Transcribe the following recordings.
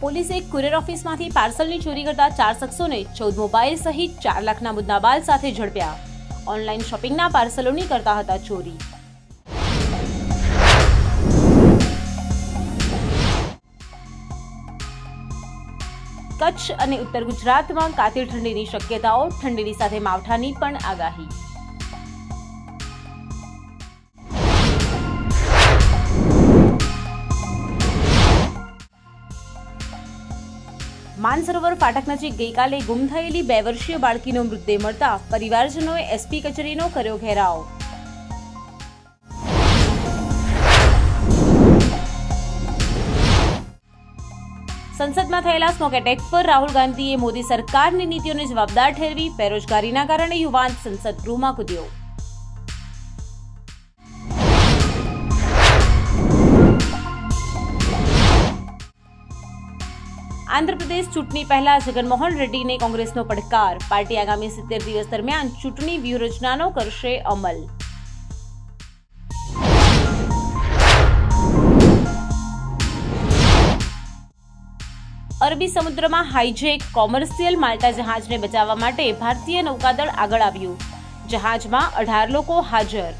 પોલીસે કુરિયર ઓફિસમાંથી પાર્સલની ચોરી કરતા ચાર શખ્સોને ચૌદ મોબાઈલ સહિત ચાર લાખના મુદ્દાબાલ સાથે ઝડપ્યા. ઓનલાઈન શોપિંગના પાર્સલોની કરતા હતા ચોરી. કચ્છ અને ઉત્તર ગુજરાતમાં કાતિલ ઠંડીની શક્યતાઓ, ઠંડીની સાથે માવઠાની પણ આગાહી. માનસરોવર ફાટક નજીક ગઈકાલે ગુમ થયેલી બે વર્ષીય બાળકીનો મૃતદેહ મળતા પરિવારજનોએ એસપી કચેરીનો કર્યો ઘેરાવ. સંસદમાં થયેલા સ્મોક એટેક પર રાહુલ ગાંધીએ મોદી સરકારની નીતિઓને જવાબદાર ઠેરવી, બેરોજગારીના કારણે યુવાન સંસદ ગૃહમાં કૂદ્યો. આંધ્રપ્રદેશ ચૂંટણી પહેલા જગનમોહન રેડ્ડીને કોંગ્રેસનો પડકાર. પાર્ટી આગામી સિત્તેર દિવસ દરમિયાન ચૂંટણી વ્યૂહરચનાનો કરશે અમલ. અરબી સમુદ્રમાં હાઈજેક કોમર્શિયલ માલ્ટા જહાજને બચાવવા માટે ભારતીય નૌકાદળ આગળ આવ્યું. જહાજમાં અઢાર લોકો હાજર.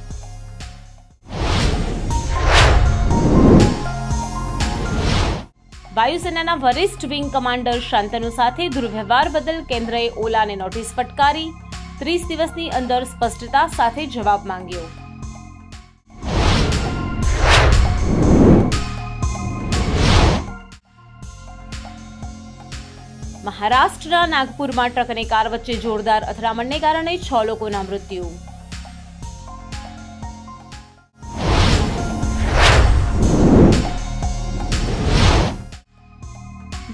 વાયુસેનાના વરિષ્ઠ વિંગ કમાન્ડર શાંતનુ સાથે દુર્વ્યવહાર બદલ કેન્દ્રએ ઓલાને નોટિસ ફટકારી. ત્રીસ દિવસની અંદર સ્પષ્ટતા સાથે જવાબ માંગ્યો. મહારાષ્ટ્રના નાગપુરમાં ટ્રક અને કાર વચ્ચે જોરદાર અથડામણને કારણે છ લોકોના મૃત્યુ.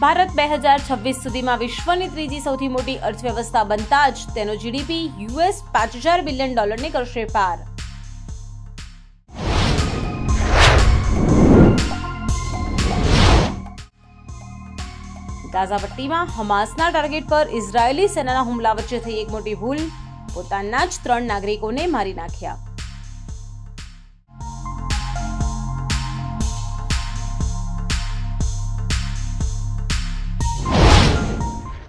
ભારત બે હજાર છવ્વીસ સુધીમાં વિશ્વની ત્રીજી સૌથી મોટી અર્થવ્યવસ્થા બનતા જ તેનો જીડીપી યુએસ પાંચ હજાર બિલિયન ડોલરને કરશે પાર. ગાઝા પટ્ટીમાં હમાસના ટાર્ગેટ પર ઇઝરાયેલી સેનાના હુમલા વચ્ચે થઈ એક મોટી ભૂલ. પોતાના જ ત્રણ નાગરિકોને મારી નાખ્યા.